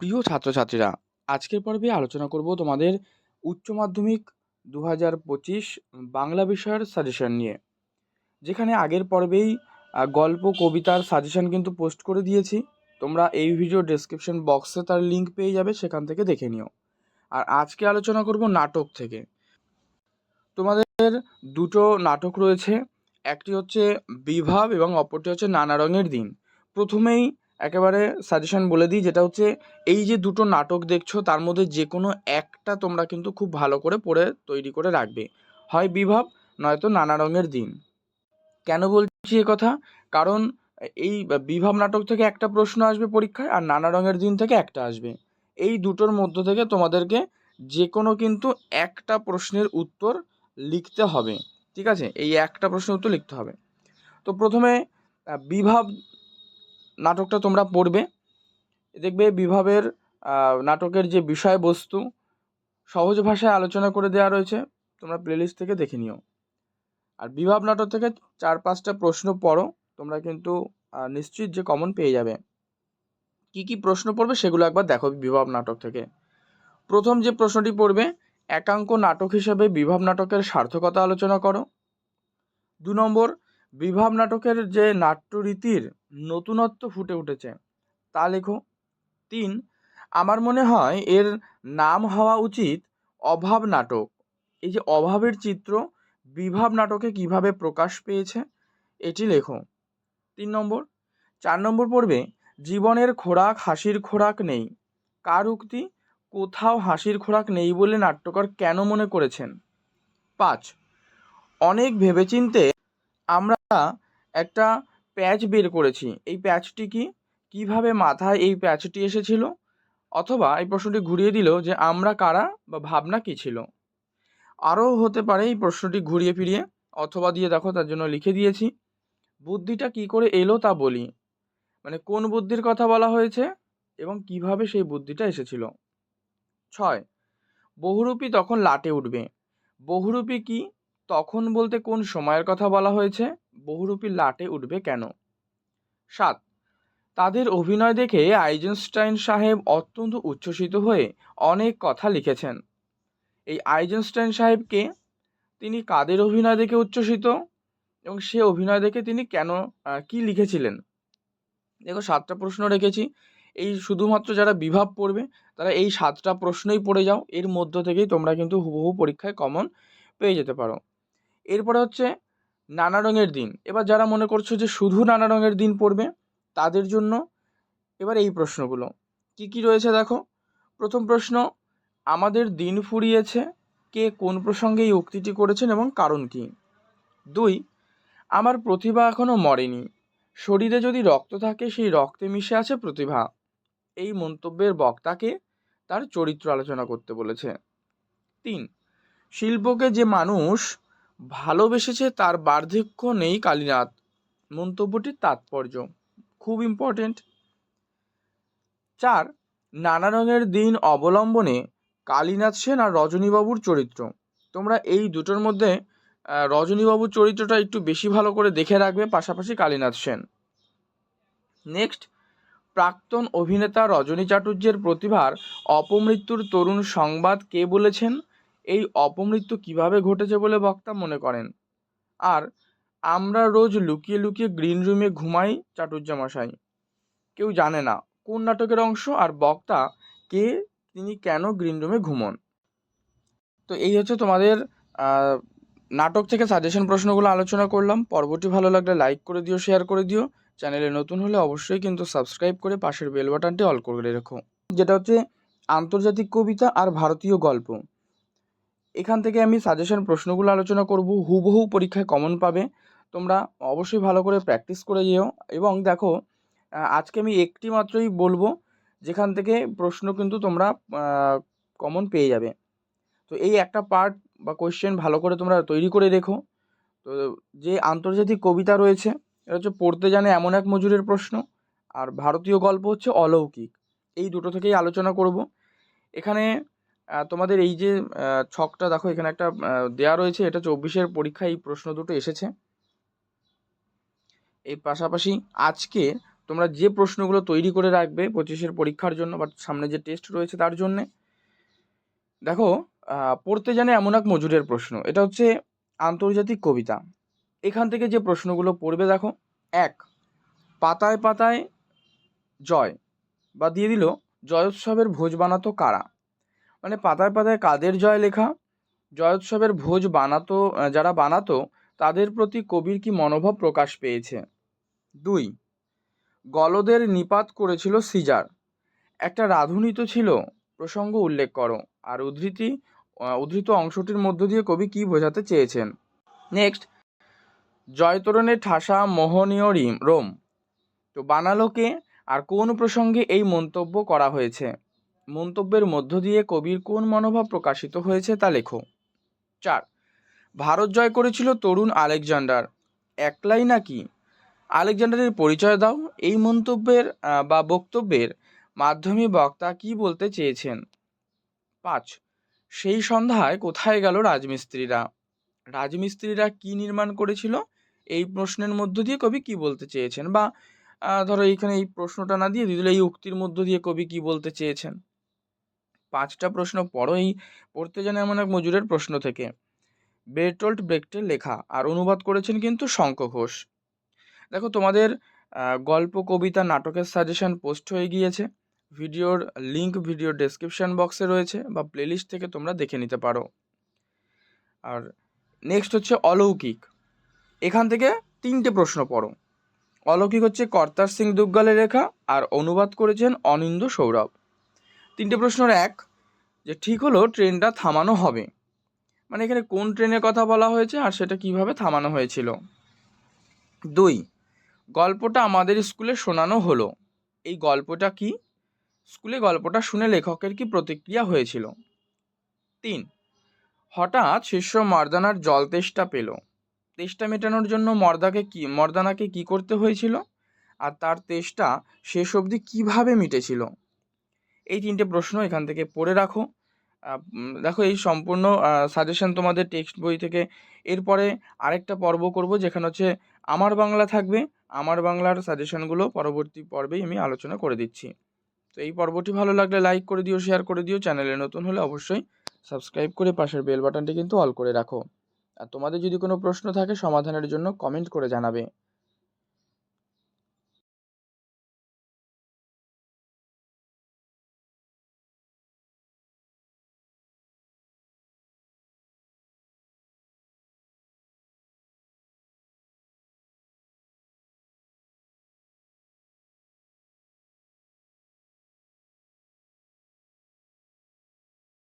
প্রিয় ছাত্রছাত্রীরা, আজকের পর্বে আলোচনা করব তোমাদের উচ্চ মাধ্যমিক দু হাজার পঁচিশ বাংলা বিষয়ের সাজেশন নিয়ে। যেখানে আগের পর্বেই গল্প, কবিতার সাজেশন কিন্তু পোস্ট করে দিয়েছি। তোমরা এই ভিডিও ডেসক্রিপশন বক্সে তার লিঙ্ক পেয়ে যাবে, সেখান থেকে দেখে নিও। আর আজকে আলোচনা করব নাটক থেকে। তোমাদের দুটো নাটক রয়েছে, একটি হচ্ছে বিভাব এবং অপরটি হচ্ছে নানা রঙের দিন। প্রথমেই একেবারে সাজেশন বলে দিই, যেটা হচ্ছে এই যে দুটো নাটক দেখছ, তার মধ্যে যে কোনো একটা তোমরা কিন্তু খুব ভালো করে পড়ে তৈরি করে রাখবে। হয় বিভব, নয়তো নানা রঙের দিন। কেন বলছি এ কথা? কারণ এই বিভব নাটক থেকে একটা প্রশ্ন আসবে পরীক্ষায়, আর নানা রঙের দিন থেকে একটা আসবে। এই দুটোর মধ্য থেকে তোমাদেরকে যে কোনো কিন্তু একটা প্রশ্নের উত্তর লিখতে হবে। ঠিক আছে? এই একটা প্রশ্নের উত্তর লিখতে হবে। তো প্রথমে বিভাব নাটকটা তোমরা পড়বে। দেখবে বিভাবের নাটকের যে বিষয়বস্তু, সহজ ভাষায় আলোচনা করে দেওয়া রয়েছে। তোমরা প্লেলিস্ট থেকে দেখে নিও। আর বিভাব নাটক থেকে চার পাঁচটা প্রশ্ন পড়ো। তোমরা কিন্তু নিশ্চিত যে কমন পেয়ে যাবে। কি কি প্রশ্ন পড়বে সেগুলো একবার দেখো বিভাব নাটক থেকে। প্রথম যে প্রশ্নটি পড়বে, একাঙ্ক নাটক হিসেবে বিভাব নাটকের সার্থকতা আলোচনা করো। দু নম্বর বিভাব নাটকের যে নাট্যরীতির নতুনত্ব ফুটে উঠেছে, তা লেখো। তিন, আমার মনে হয় এর নাম হওয়া উচিত অভাব নাটক। এই যে অভাবের চিত্র বিভাব নাটকে কীভাবে প্রকাশ পেয়েছে, এটি লেখো। তিন নম্বর, চার নম্বর পড়বে জীবনের খোরাক হাসির খোরাক নেই। কার উক্তি? কোথাও হাসির খোরাক নেই বলে নাট্যকার কেন মনে করেছেন? পাঁচ, অনেক ভেবেচিন্তে আমরা একটা প্যাচ বের করেছি। এই প্যাচটি কি? কীভাবে মাথায় এই প্যাচটি এসেছিল? অথবা এই প্রশ্নটি ঘুরিয়ে দিল যে আমরা কারা বা ভাবনা কী ছিল? আরও হতে পারে এই প্রশ্নটি ঘুরিয়ে ফিরিয়ে, অথবা দিয়ে দেখো তার জন্য লিখে দিয়েছি। বুদ্ধিটা কি করে এলো তা বলি। মানে কোন বুদ্ধির কথা বলা হয়েছে এবং কীভাবে সেই বুদ্ধিটা এসেছিল। ছয়। বহুরূপী তখন লাটে উঠবে। বহুরূপী কি? তখন বলতে কোন সময়ের কথা বলা হয়েছে? বহুরূপী লাটে উঠবে কেন? সাত। তাদের অভিনয় দেখে আইজেনস্টাইন সাহেব অত্যন্ত উচ্ছ্বসিত হয়ে অনেক কথা লিখেছেন। এই আইজেনস্টাইন সাহেবকে তিনি কাদের অভিনয় দেখে উচ্ছ্বসিত? এবং সে অভিনয় দেখে তিনি কেন কি লিখেছিলেন? দেখো, সাতটা প্রশ্ন রেখেছি। এই শুধুমাত্র যারা বিভাব পড়বে, তারা এই সাতটা প্রশ্নই পড়ে যাও। এর মধ্য থেকেই তোমরা কিন্তু হুবহু পরীক্ষায় কমন পেয়ে যেতে পারো। এরপরে হচ্ছে নানা রঙের দিন। এবার যারা মনে করছ যে শুধু নানা রঙের দিন পড়বে, তাদের জন্য এবার এই প্রশ্নগুলো। কি কি রয়েছে দেখো? প্রথম প্রশ্ন, আমাদের দিন ফুরিয়েছে, কে কোন প্রসঙ্গে এই উক্তিটি করেছেন এবং কারণ কি? দুই, আমার প্রতিভা এখনও মরেনি। শরীরে যদি রক্ত থাকে, সেই রক্তে মিশে আছে প্রতিভা। এই মন্তব্যের বক্তাকে তার চরিত্র আলোচনা করতে বলেছে। তিন, শিল্পকে যে মানুষ ভালোবেসেছে তার বার্ধক্য নেই কালীনাথ। মন্তব্যটির তাৎপর্য। খুব ইম্পর্টেন্ট চার, নানা রঙের দিন অবলম্বনে কালীনাথ সেন আর রজনীবাবুর চরিত্র। তোমরা এই দুটোর মধ্যে রজনীবাবুর চরিত্রটা একটু বেশি ভালো করে দেখে রাখবে, পাশাপাশি কালীনাথ সেন। নেক্সট প্রাক্তন অভিনেতা রজনী চাটুর্যের প্রতিভার অপমৃত্যুর তরুণ সংবাদ কে বলেছেন? এই অপমৃত্যু কীভাবে ঘটেছে বলে বক্তা মনে করেন? আর, আমরা রোজ লুকিয়ে লুকিয়ে গ্রিন রুমে ঘুমাই চাটুর্য মশাই কেউ জানে না কোন নাটকের অংশ আর বক্তা কে, তিনি কেন গ্রিন রুমে ঘুমন। তো এই হচ্ছে তোমাদের নাটক থেকে সাজেশন প্রশ্নগুলো আলোচনা করলাম। পর্বটি ভালো লাগলে লাইক করে দিও শেয়ার করে দিও। চ্যানেলে নতুন হলে অবশ্যই কিন্তু সাবস্ক্রাইব করে পাশের বেল বাটনটি অল করে রেখো। যেটা হচ্ছে আন্তর্জাতিক কবিতা আর ভারতীয় গল্প। এখান থেকে আমি সাজেশন প্রশ্নগুলো আলোচনা করব। হুবহু পরীক্ষায় কমন পাবে। তোমরা অবশ্যই ভালো করে প্র্যাকটিস করে যেও। এবং দেখো আজকে আমি একটি মাত্রই বলব, যেখান থেকে প্রশ্ন কিন্তু তোমরা কমন পেয়ে যাবে। তো এই একটা পার্ট বা কোয়েশ্চেন ভালো করে তোমরা তৈরি করে রেখো তো যে আন্তর্জাতিক কবিতা রয়েছে, এটা হচ্ছে পড়তে জানে এমন এক মজুরের প্রশ্ন। আর ভারতীয় গল্প হচ্ছে অলৌকিক। এই দুটো থেকেই আলোচনা করব। এখানে তোমাদের এই যে ছকটা দেখো, এখানে একটা দেয়া রয়েছে, এটা চব্বিশের পরীক্ষায় এই প্রশ্ন দুটো এসেছে। এই পাশাপাশি আজকে তোমরা যে প্রশ্নগুলো তৈরি করে রাখবে পঁচিশের পরীক্ষার জন্য বা সামনে যে টেস্ট রয়েছে তার জন্যে, দেখো পড়তে জানে এমন এক মজুরের প্রশ্ন, এটা হচ্ছে আন্তর্জাতিক কবিতা। এখান থেকে যে প্রশ্নগুলো পড়বে দেখো, এক, পাতায় পাতায় জয়, বা দিয়ে দিল, জয়োৎসবের ভোজ বানাতো কারা? মানে পাতায় পাতায় কাদের জয় লেখা? জয়োৎসবের ভোজ বানাতো যারা বানাতো, তাদের প্রতি কবির কি মনোভাব প্রকাশ পেয়েছে? দুই, গলদের নিপাত করেছিল সিজার। একটা রাঁধুনি তো ছিল, প্রসঙ্গ উল্লেখ করো। আর উদ্ধৃতি উদ্ধৃত অংশটির মধ্য দিয়ে কবি কি বোঝাতে চেয়েছেন? নেক্সট জয়তরণের ঠাসা মোহনীয় রিম রোম। তো বানালোকে আর কোন প্রসঙ্গে এই মন্তব্য করা হয়েছে? মন্তব্যের মধ্য দিয়ে কবির কোন মনোভাব প্রকাশিত হয়েছে তা লেখো। চার, ভারত জয় করেছিল তরুণ আলেকজান্ডার। একলাই নাকি? আলেকজান্ডারের পরিচয় দাও। এই মন্তব্যের বা বক্তব্যের মাধ্যমে বক্তা কি বলতে চেয়েছেন? পাঁচ, সেই সন্ধ্যায় কোথায় গেল রাজমিস্ত্রিরা? রাজমিস্ত্রিরা কি নির্মাণ করেছিল? এই প্রশ্নের মধ্য দিয়ে কবি কি বলতে চেয়েছেন? বা ধরো এইখানে এই প্রশ্নটা না দিয়ে দিলে এই উক্তির মধ্য দিয়ে কবি কি বলতে চেয়েছেন? পাঁচটা প্রশ্ন পড়ো এই পড়তে জানে এমন এক মজুরের প্রশ্ন থেকে। বেরটোল্ট ব্রেক্টের লেখা, আর অনুবাদ করেছেন কিন্তু শঙ্খ ঘোষ। দেখো, তোমাদের গল্প, কবিতা, নাটকের সাজেশন পোস্ট হয়ে গিয়েছে। ভিডিওর লিংক ভিডিও ডেসক্রিপশন বক্সে রয়েছে, বা প্লেলিস্ট থেকে তোমরা দেখে নিতে পারো। আর নেক্সট হচ্ছে অলৌকিক। এখান থেকে তিনটে প্রশ্ন পড়ো। অলৌকিক হচ্ছে কর্তার সিং দুগ্গালের লেখা, আর অনুবাদ করেছেন অনিন্দ সৌরভ। তিনটে প্রশ্নের এক, যে ঠিক হলো ট্রেনটা থামানো হবে। মানে এখানে কোন ট্রেনের কথা বলা হয়েছে আর সেটা কীভাবে থামানো হয়েছিল। দুই, গল্পটা আমাদের স্কুলে শোনানো হলো। এই গল্পটা কি? স্কুলে গল্পটা শুনে লেখকের কি প্রতিক্রিয়া হয়েছিল? তিন, হঠাৎ শিষ্য মর্দানার জল তেষ্টা পেল। তেষ্টা মেটানোর জন্য মর্দাকে কি, মর্দানাকে কি করতে হয়েছিল? আর তার তেষ্টা শেষ অবধি কীভাবে মিটেছিল? এই তিনটে প্রশ্ন এখান থেকে পড়ে রাখো। দেখো এই সম্পূর্ণ সাজেশন তোমাদের টেক্সট বই থেকে। এরপরে আরেকটা পর্ব করব যেখানে হচ্ছে আমার বাংলা থাকবে, আমার বাংলার সাজেশনগুলো পরবর্তী পর্বেই আমি আলোচনা করে দিচ্ছি। তো এই পর্বটি ভালো লাগলে লাইক করে দিও শেয়ার করে দিও। চ্যানেলে নতুন হলে অবশ্যই সাবস্ক্রাইব করে পাশের বেল বাটনটি কিন্তু অল করে রাখো। আর তোমাদের যদি কোনো প্রশ্ন থাকে সমাধানের জন্য কমেন্ট করে জানাবে।